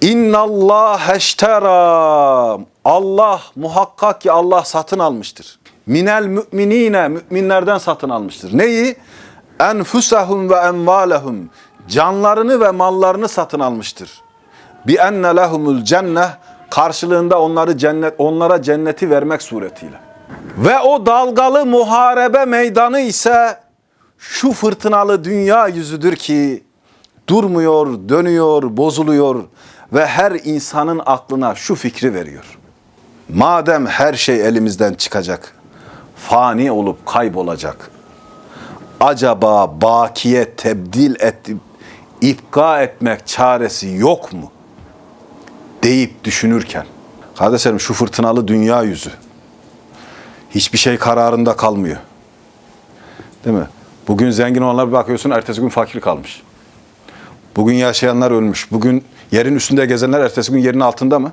İnna Allah eştera. Allah muhakkak ki Allah satın almıştır. Minel müminine müminlerden satın almıştır. Neyi? Enfusahum ve envalehum. Canlarını ve mallarını satın almıştır. Bi enne lehumul cenneh karşılığında onları cennet onlara cenneti vermek suretiyle. Ve o dalgalı muharebe meydanı ise şu fırtınalı dünya yüzüdür ki durmuyor, dönüyor, bozuluyor ve her insanın aklına şu fikri veriyor. Madem her şey elimizden çıkacak, fani olup kaybolacak. Acaba bakiye tebdil edip ipka etmek çaresi yok mu? deyip düşünürken kardeşlerim şu fırtınalı dünya yüzü hiçbir şey kararında kalmıyor. Değil mi? Bugün zengin olanlar bir bakıyorsun ertesi gün fakir kalmış. Bugün yaşayanlar ölmüş. Bugün yerin üstünde gezenler ertesi gün yerin altında mı?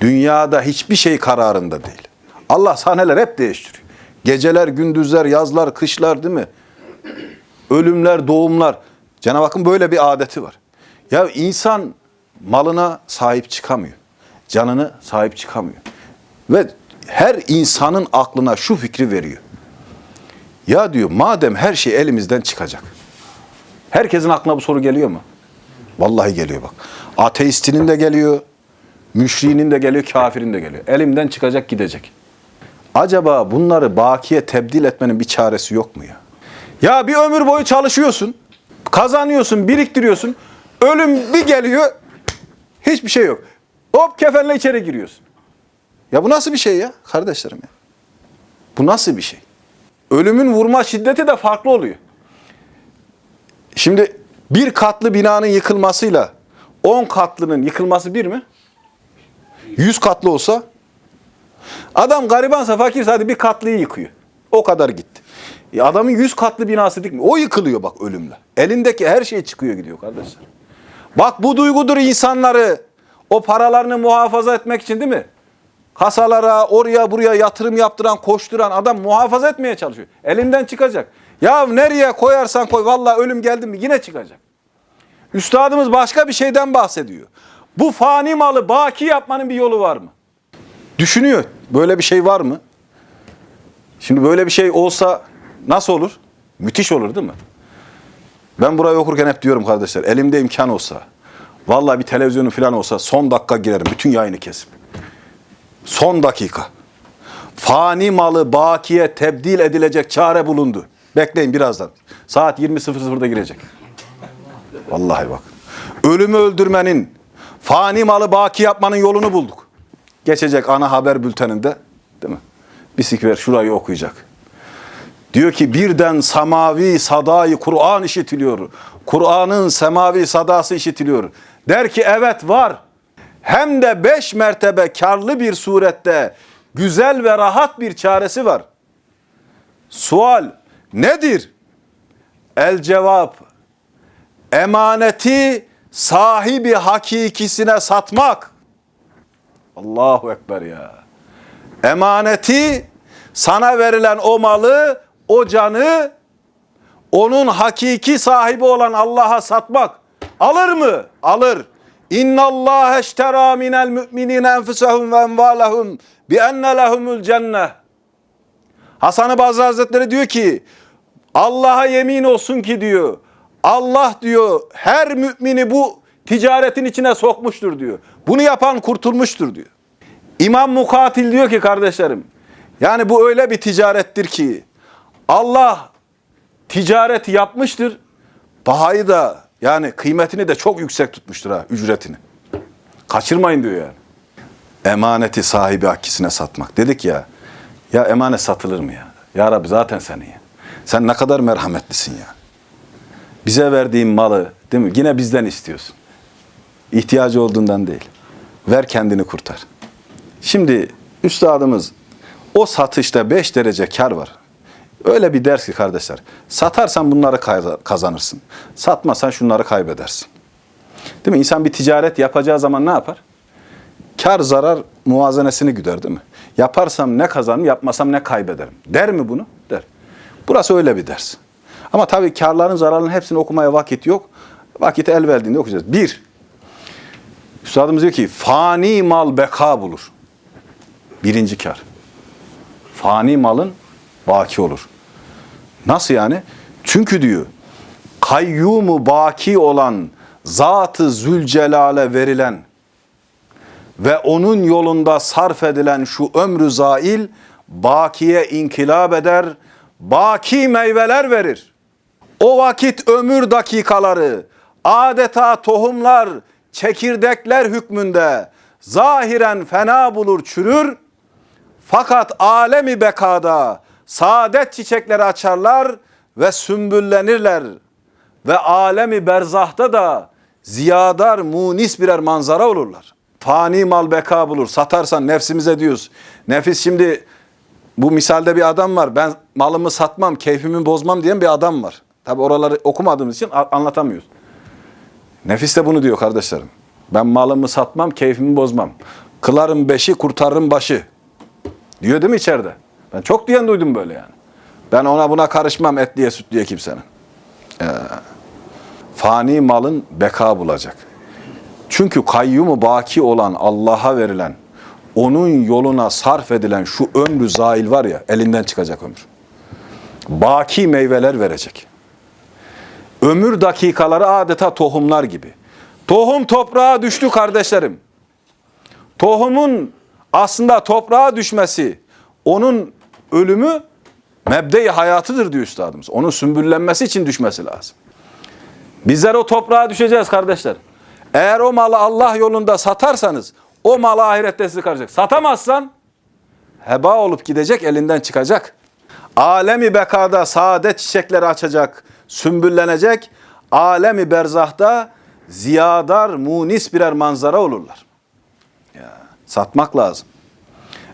Dünyada hiçbir şey kararında değil. Allah sahneler hep değiştiriyor. Geceler, gündüzler, yazlar, kışlar değil mi? Ölümler, doğumlar. Cenab-ı Hakk'ın böyle bir adeti var. Ya insan malına sahip çıkamıyor. Canını sahip çıkamıyor. Ve her insanın aklına şu fikri veriyor. Ya diyor madem her şey elimizden çıkacak. Herkesin aklına bu soru geliyor mu? Vallahi geliyor bak. Ateistinin de geliyor, müşriğinin de geliyor, kafirin de geliyor. Elimden çıkacak gidecek. Acaba bunları bakiye tebdil etmenin bir çaresi yok mu ya? Ya bir ömür boyu çalışıyorsun, kazanıyorsun, biriktiriyorsun. Ölüm bir geliyor, hiçbir şey yok. Hop kefenle içeri giriyorsun. Ya bu nasıl bir şey ya kardeşlerim ya? Bu nasıl bir şey? Ölümün vurma şiddeti de farklı oluyor. Şimdi bir katlı binanın yıkılmasıyla 10 katlının yıkılması bir mi? 100 katlı olsa adam garibansa fakirse hadi bir katlıyı yıkıyor. O kadar gitti. E adamın 100 katlı binası dik mi? O yıkılıyor bak ölümle. Elindeki her şey çıkıyor gidiyor kardeşler. Bak bu duygudur insanları o paralarını muhafaza etmek için değil mi? Kasalara, oraya buraya yatırım yaptıran, koşturan adam muhafaza etmeye çalışıyor. Elinden çıkacak. Ya nereye koyarsan koy vallahi ölüm geldi mi yine çıkacak. Üstadımız başka bir şeyden bahsediyor. Bu fani malı baki yapmanın bir yolu var mı? Düşünüyor. Böyle bir şey var mı? Şimdi böyle bir şey olsa nasıl olur? Müthiş olur değil mi? Ben burayı okurken hep diyorum kardeşler elimde imkan olsa vallahi bir televizyonu falan olsa son dakika girerim bütün yayını kesip. Son dakika. Fani malı bakiye tebdil edilecek çare bulundu. Bekleyin birazdan. Saat 20.00'da girecek. Vallahi bak. Ölümü öldürmenin, fani malı baki yapmanın yolunu bulduk. Geçecek ana haber bülteninde, değil mi? Bisikver şurayı okuyacak. Diyor ki birden semavi sadayı Kur'an işitiliyor. Kur'an'ın semavi sadası işitiliyor. Der ki evet var. Hem de beş mertebe karlı bir surette güzel ve rahat bir çaresi var. Sual nedir? El cevap emaneti sahibi hakikisine satmak. Allahu Ekber ya. Emaneti sana verilen o malı, o canı onun hakiki sahibi olan Allah'a satmak. Alır mı? Alır. İnna Allah eştera minel müminine enfusahum ve envalahum bi enne lehumul cenneh. Hasan-ı Basri Hazretleri diyor ki Allah'a yemin olsun ki diyor Allah diyor her mümini bu ticaretin içine sokmuştur diyor. Bunu yapan kurtulmuştur diyor. İmam Mukatil diyor ki kardeşlerim yani bu öyle bir ticarettir ki Allah ticareti yapmıştır. Bahayı da yani kıymetini de çok yüksek tutmuştur ha ücretini. Kaçırmayın diyor yani. Emaneti sahibi hakkisine satmak. Dedik ya ya emanet satılır mı ya? Ya Rabbi zaten senin ya. Sen ne kadar merhametlisin ya. Bize verdiğin malı değil mi? Yine bizden istiyorsun. İhtiyacı olduğundan değil. Ver kendini kurtar. Şimdi üstadımız o satışta 5 derece kar var. Öyle bir ders ki kardeşler. Satarsan bunları kazanırsın. Satmasan şunları kaybedersin. Değil mi? İnsan bir ticaret yapacağı zaman ne yapar? Kar zarar muvazenesini güder değil mi? Yaparsam ne kazanırım, yapmasam ne kaybederim. Der mi bunu? Der. Burası öyle bir ders. Ama tabii karların zararların hepsini okumaya vakit yok. Vakit el verdiğinde okuyacağız. Bir, Üstadımız diyor ki fani mal beka bulur. Birinci kar. Fani malın baki olur. Nasıl yani? Çünkü diyor kayyumu baki olan Zat-ı Zülcelal'e verilen ve onun yolunda sarf edilen şu ömrü zail bakiye inkılap eder, baki meyveler verir. O vakit ömür dakikaları adeta tohumlar, çekirdekler hükmünde zahiren fena bulur çürür. Fakat alemi bekada saadet çiçekleri açarlar ve sümbüllenirler. Ve alemi berzahta da ziyadar munis birer manzara olurlar. Fani mal beka bulur. Satarsan nefsimize diyoruz. Nefis şimdi bu misalde bir adam var. Ben malımı satmam, keyfimi bozmam diyen bir adam var. Tabi oraları okumadığımız için anlatamıyoruz. Nefis de bunu diyor kardeşlerim. Ben malımı satmam, keyfimi bozmam. Kılarım beşi, kurtarırım başı. Diyor değil mi içeride? Ben çok diyen duydum böyle yani. Ben ona buna karışmam etliye sütlüye kimsenin. Ee, fani malın beka bulacak. Çünkü kayyumu baki olan Allah'a verilen, onun yoluna sarf edilen şu ömrü zail var ya, elinden çıkacak ömür. Baki meyveler verecek. Ömür dakikaları adeta tohumlar gibi. Tohum toprağa düştü kardeşlerim. Tohumun aslında toprağa düşmesi, onun ölümü mebde-i hayatıdır diyor üstadımız. Onun sümbüllenmesi için düşmesi lazım. Bizler o toprağa düşeceğiz kardeşler. Eğer o malı Allah yolunda satarsanız o malı ahirette sizi karşılayacak. Satamazsan heba olup gidecek, elinden çıkacak. Alemi bekada saadet çiçekleri açacak, sümbüllenecek. Alemi berzahta ziyadar, munis birer manzara olurlar. Ya, satmak lazım.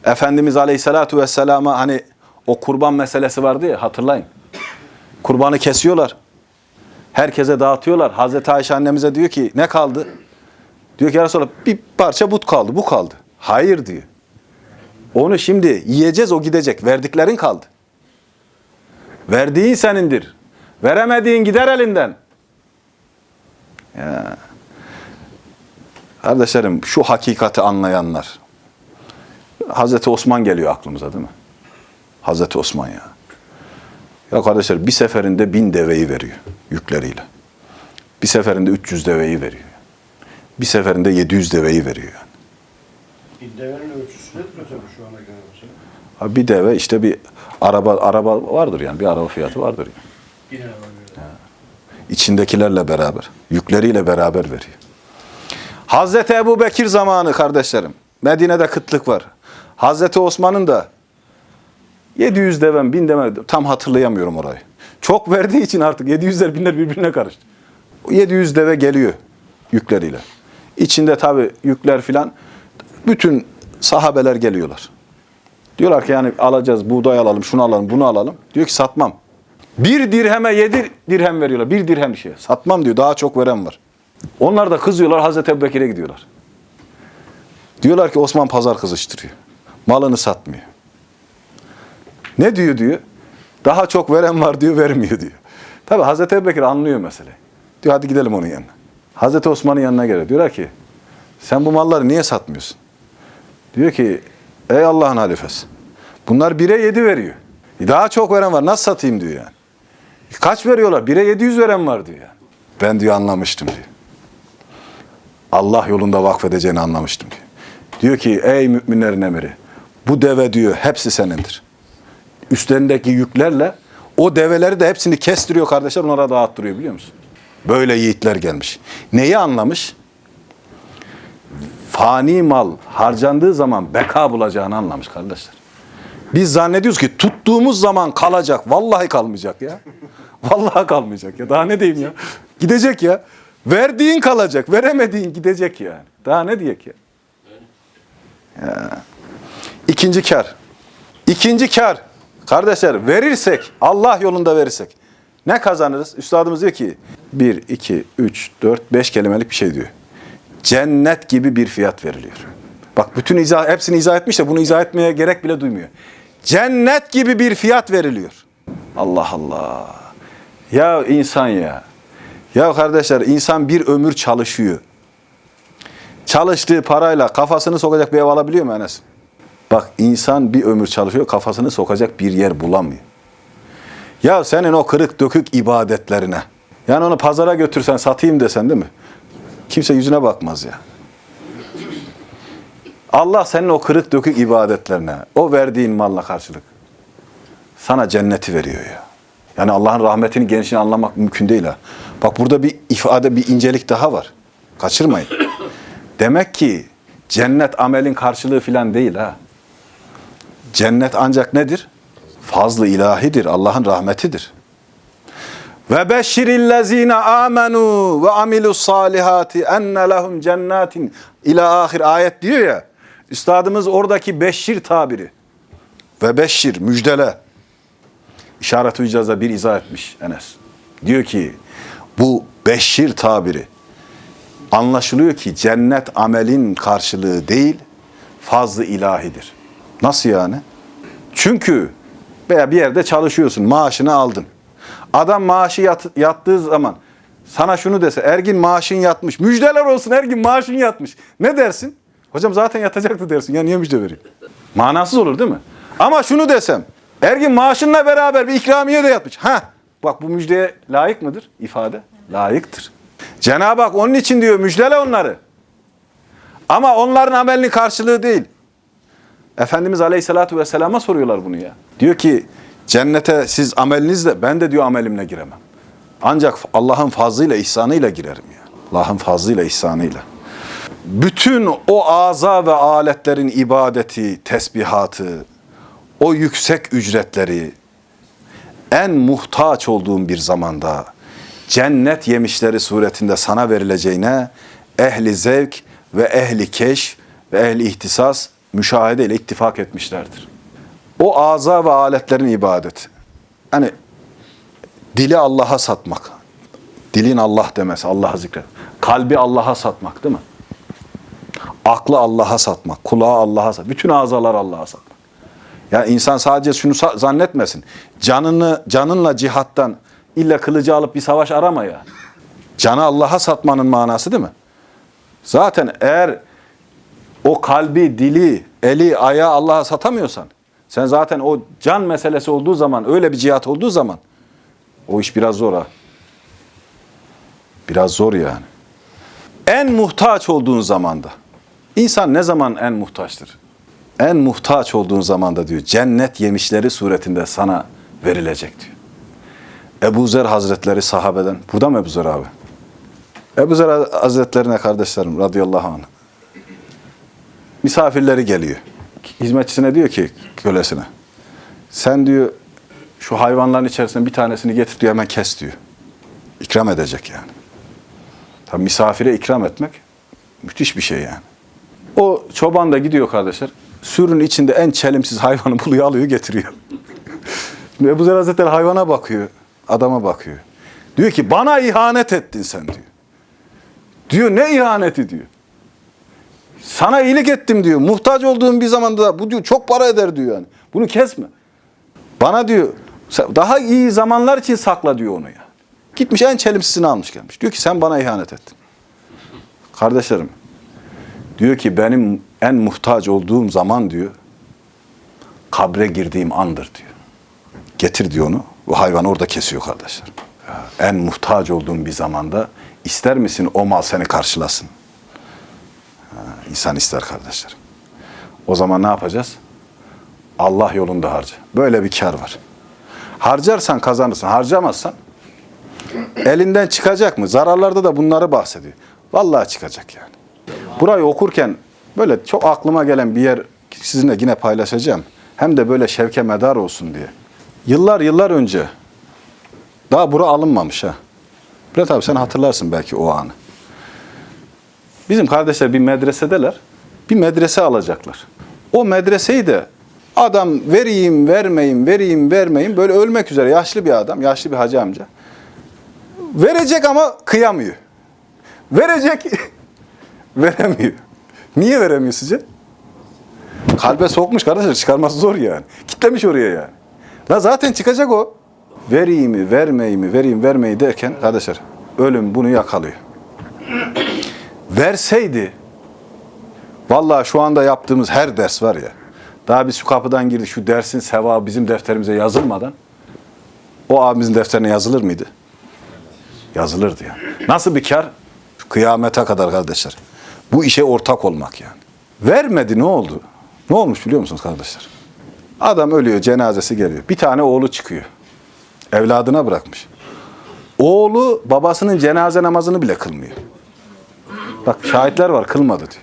Efendimiz Aleyhisselatü Vesselam'a hani o kurban meselesi vardı ya hatırlayın. Kurbanı kesiyorlar. Herkese dağıtıyorlar. Hazreti Ayşe annemize diyor ki ne kaldı? Diyor ki ya Resulallah bir parça but kaldı, bu kaldı. Hayır diyor. Onu şimdi yiyeceğiz o gidecek. Verdiklerin kaldı. Verdiğin senindir. Veremediğin gider elinden. Ya. Kardeşlerim şu hakikati anlayanlar. Hazreti Osman geliyor aklımıza değil mi? Hazreti Osman ya. Ya kardeşler bir seferinde bin deveyi veriyor yükleriyle. Bir seferinde 300 deveyi veriyor. Bir seferinde 700 deveyi veriyor yani. Bir devenin ölçüsü nedir tabii şu ana göre? Ha Bir deve işte bir araba araba vardır yani bir araba fiyatı vardır yani. Yine var böyle. İçindekilerle beraber, yükleriyle beraber veriyor. Hazreti Ebu Bekir zamanı kardeşlerim. Medine'de kıtlık var. Hazreti Osman'ın da 700 devem, 1000 devem tam hatırlayamıyorum orayı. Çok verdiği için artık 700'ler binler birbirine karıştı. O 700 deve geliyor yükleriyle. İçinde tabi yükler filan bütün sahabeler geliyorlar. Diyorlar ki yani alacağız, buğday alalım, şunu alalım, bunu alalım. Diyor ki satmam. Bir dirheme yedi dirhem veriyorlar. Bir dirhem bir şey. Satmam diyor. Daha çok veren var. Onlar da kızıyorlar. Hazreti Ebu Bekir'e gidiyorlar. Diyorlar ki Osman pazar kızıştırıyor. Malını satmıyor. Ne diyor diyor. Daha çok veren var diyor vermiyor diyor. Tabi Hazreti Ebu Bekir anlıyor meseleyi. Diyor hadi gidelim onun yanına. Hazreti Osman'ın yanına geliyor. Diyorlar ki sen bu malları niye satmıyorsun? Diyor ki ey Allah'ın halifesi. Bunlar bire yedi veriyor. Daha çok veren var. Nasıl satayım diyor yani. Kaç veriyorlar? Bire 700 veren var diyor yani. Ben diyor anlamıştım diyor. Allah yolunda vakfedeceğini anlamıştım diyor. Diyor ki ey müminlerin emiri bu deve diyor hepsi senindir. Üstlerindeki yüklerle o develeri de hepsini kestiriyor kardeşler onlara dağıttırıyor biliyor musun? Böyle yiğitler gelmiş. Neyi anlamış? Fani mal harcandığı zaman beka bulacağını anlamış kardeşler. Biz zannediyoruz ki tuttuğumuz zaman kalacak. Vallahi kalmayacak ya. Vallahi kalmayacak ya. Daha ne diyeyim ya? Gidecek ya. Verdiğin kalacak. Veremediğin gidecek yani. Daha ne diyecek ya? ya. İkinci kar. İkinci kar. Kardeşler verirsek, Allah yolunda verirsek ne kazanırız? Üstadımız diyor ki 1, 2, 3, 4, 5 kelimelik bir şey diyor. Cennet gibi bir fiyat veriliyor. Bak bütün izah, hepsini izah etmiş de bunu izah etmeye gerek bile duymuyor. Cennet gibi bir fiyat veriliyor. Allah Allah. Ya insan ya. Ya kardeşler insan bir ömür çalışıyor. çalıştığı parayla kafasını sokacak bir ev alabiliyor mu Enes? Bak insan bir ömür çalışıyor kafasını sokacak bir yer bulamıyor. Ya senin o kırık dökük ibadetlerine. Yani onu pazara götürsen satayım desen değil mi? Kimse yüzüne bakmaz ya. Allah senin o kırık dökük ibadetlerine, o verdiğin malla karşılık sana cenneti veriyor ya. Yani Allah'ın rahmetini genişini anlamak mümkün değil ha. Bak burada bir ifade, bir incelik daha var. Kaçırmayın. Demek ki cennet amelin karşılığı falan değil ha. Cennet ancak nedir? Fazlı ilahidir, Allah'ın rahmetidir. Ve beşşirillezine amenu ve amilus salihati enne lehum cennetin ila ahir ayet diyor ya. Üstadımız oradaki beşşir tabiri. Ve beşşir müjdele. İşaret-ü icazda bir izah etmiş Enes. Diyor ki bu beşşir tabiri anlaşılıyor ki cennet amelin karşılığı değil fazlı ilahidir. Nasıl yani? Çünkü veya bir yerde çalışıyorsun, maaşını aldın. Adam maaşı yat- yattığı zaman sana şunu dese, Ergin maaşın yatmış. Müjdeler olsun Ergin maaşın yatmış. Ne dersin? Hocam zaten yatacaktı dersin. Ya niye müjde vereyim? Manasız olur değil mi? Ama şunu desem, Ergin maaşınla beraber bir ikramiye de yatmış. Ha, bak bu müjdeye layık mıdır ifade? Layıktır. Cenab-ı Hak onun için diyor müjdele onları. Ama onların amelinin karşılığı değil. Efendimiz Aleyhisselatü Vesselam'a soruyorlar bunu ya. Diyor ki cennete siz amelinizle ben de diyor amelimle giremem. Ancak Allah'ın fazlıyla ihsanıyla girerim ya. Allah'ın fazlıyla ihsanıyla. Bütün o aza ve aletlerin ibadeti, tesbihatı, o yüksek ücretleri en muhtaç olduğum bir zamanda cennet yemişleri suretinde sana verileceğine ehli zevk ve ehli keşf ve ehli ihtisas müşahede ile ittifak etmişlerdir. O aza ve aletlerin ibadeti. Hani dili Allah'a satmak. Dilin Allah demesi, Allah'a zikret. Kalbi Allah'a satmak değil mi? Aklı Allah'a satmak, kulağı Allah'a satmak. Bütün azalar Allah'a satmak. Ya insan sadece şunu zannetmesin. Canını canınla cihattan illa kılıcı alıp bir savaş arama ya. Canı Allah'a satmanın manası değil mi? Zaten eğer o kalbi, dili, eli, ayağı Allah'a satamıyorsan, sen zaten o can meselesi olduğu zaman, öyle bir cihat olduğu zaman, o iş biraz zor ha. Biraz zor yani. En muhtaç olduğun zamanda, insan ne zaman en muhtaçtır? En muhtaç olduğun zamanda diyor, cennet yemişleri suretinde sana verilecek diyor. Ebu Zer Hazretleri sahabeden, burada mı Ebu Zer abi? Ebu Zer Hazretlerine kardeşlerim radıyallahu anh. Misafirleri geliyor. Hizmetçisine diyor ki kölesine. Sen diyor şu hayvanların içerisinden bir tanesini getir diyor hemen kes diyor. İkram edecek yani. Tabii misafire ikram etmek müthiş bir şey yani. O çoban da gidiyor kardeşler. Sürünün içinde en çelimsiz hayvanı buluyor alıyor getiriyor. Şimdi Ebu Zer Hazretleri hayvana bakıyor. Adama bakıyor. Diyor ki bana ihanet ettin sen diyor. Diyor ne ihaneti diyor. Sana iyilik ettim diyor. Muhtaç olduğum bir zamanda bu diyor çok para eder diyor yani. Bunu kesme. Bana diyor "sen- daha iyi zamanlar için sakla diyor onu ya. Gitmiş en çelimsizini almış gelmiş. Diyor ki sen bana ihanet ettin. Kardeşlerim diyor ki benim en muhtaç olduğum zaman diyor kabre girdiğim andır diyor. Getir diyor onu. Bu hayvanı orada kesiyor kardeşler. En muhtaç olduğum bir zamanda ister misin o mal seni karşılasın? İnsan ister kardeşler. O zaman ne yapacağız? Allah yolunda harca. Böyle bir kar var. Harcarsan kazanırsın. Harcamazsan elinden çıkacak mı? Zararlarda da bunları bahsediyor. Vallahi çıkacak yani. Burayı okurken böyle çok aklıma gelen bir yer sizinle yine paylaşacağım. Hem de böyle şevke medar olsun diye. Yıllar yıllar önce daha bura alınmamış ha. Bülent abi sen hatırlarsın belki o anı. Bizim kardeşler bir medresedeler. Bir medrese alacaklar. O medreseyi de adam vereyim vermeyeyim vereyim vermeyeyim böyle ölmek üzere yaşlı bir adam, yaşlı bir hacı amca. Verecek ama kıyamıyor. Verecek veremiyor. Niye veremiyor sizce? Kalbe sokmuş kardeşler çıkarması zor yani. Kitlemiş oraya yani. La zaten çıkacak o. Vereyim mi, vermeyi mi, vereyim, vermeyi derken kardeşler ölüm bunu yakalıyor. Verseydi Vallahi şu anda yaptığımız her ders var ya. Daha biz şu kapıdan girdik şu dersin sevabı bizim defterimize yazılmadan o abimizin defterine yazılır mıydı? Yazılırdı yani. Nasıl bir kar? Kıyamete kadar kardeşler. Bu işe ortak olmak yani. Vermedi ne oldu? Ne olmuş biliyor musunuz kardeşler? Adam ölüyor, cenazesi geliyor. Bir tane oğlu çıkıyor. Evladına bırakmış. Oğlu babasının cenaze namazını bile kılmıyor. Bak şahitler var kılmadı diyor.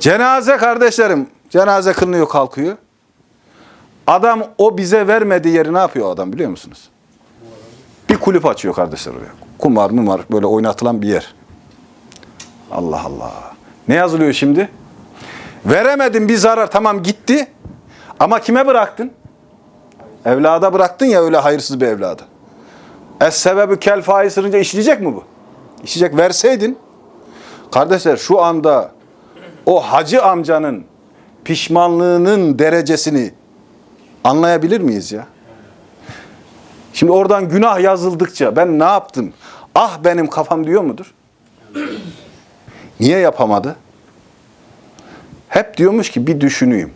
Cenaze kardeşlerim, cenaze kılınıyor kalkıyor. Adam o bize vermediği yeri ne yapıyor adam biliyor musunuz? Bir kulüp açıyor kardeşler oraya. Kumar mumar böyle oynatılan bir yer. Allah Allah. Ne yazılıyor şimdi? Veremedin bir zarar tamam gitti. Ama kime bıraktın? Evlada bıraktın ya öyle hayırsız bir evladı. Es sebebü kel faiz işleyecek mi bu? İşleyecek verseydin. Kardeşler şu anda o hacı amcanın pişmanlığının derecesini anlayabilir miyiz ya? Şimdi oradan günah yazıldıkça ben ne yaptım? Ah benim kafam diyor mudur? Niye yapamadı? Hep diyormuş ki bir düşüneyim.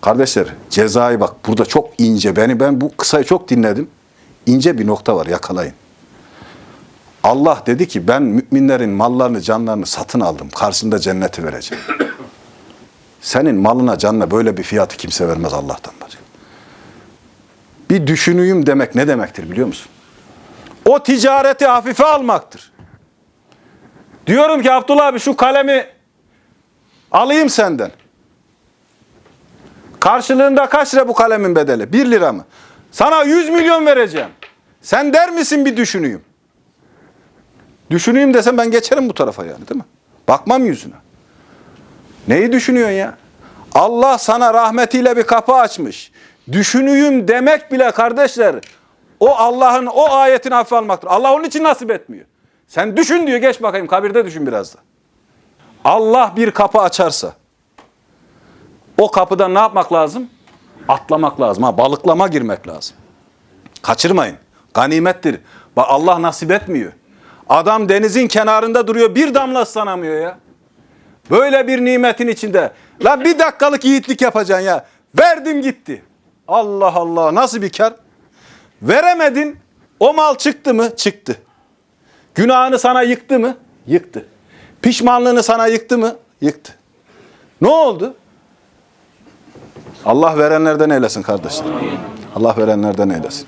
Kardeşler cezayı bak burada çok ince. Beni ben bu kısayı çok dinledim. İnce bir nokta var yakalayın. Allah dedi ki ben müminlerin mallarını canlarını satın aldım. Karşısında cenneti vereceğim. Senin malına canına böyle bir fiyatı kimse vermez Allah'tan başka. Bir düşüneyim demek ne demektir biliyor musun? O ticareti hafife almaktır. Diyorum ki Abdullah abi şu kalemi alayım senden. Karşılığında kaç lira bu kalemin bedeli? Bir lira mı? Sana 100 milyon vereceğim. Sen der misin bir düşüneyim? Düşüneyim desem ben geçerim bu tarafa yani değil mi? Bakmam yüzüne. Neyi düşünüyorsun ya? Allah sana rahmetiyle bir kapı açmış. Düşüneyim demek bile kardeşler o Allah'ın o ayetini hafife almaktır. Allah onun için nasip etmiyor. Sen düşün diyor geç bakayım kabirde düşün biraz da. Allah bir kapı açarsa o kapıdan ne yapmak lazım? Atlamak lazım. Ha, balıklama girmek lazım. Kaçırmayın. Ganimettir. Allah nasip etmiyor. Adam denizin kenarında duruyor bir damla ıslanamıyor ya. Böyle bir nimetin içinde. La bir dakikalık yiğitlik yapacaksın ya. Verdim gitti. Allah Allah nasıl bir kar? Veremedin. O mal çıktı mı? Çıktı. Günahını sana yıktı mı? Yıktı. Pişmanlığını sana yıktı mı? Yıktı. Ne oldu? Allah verenlerden eylesin kardeşler. Allah verenlerden eylesin.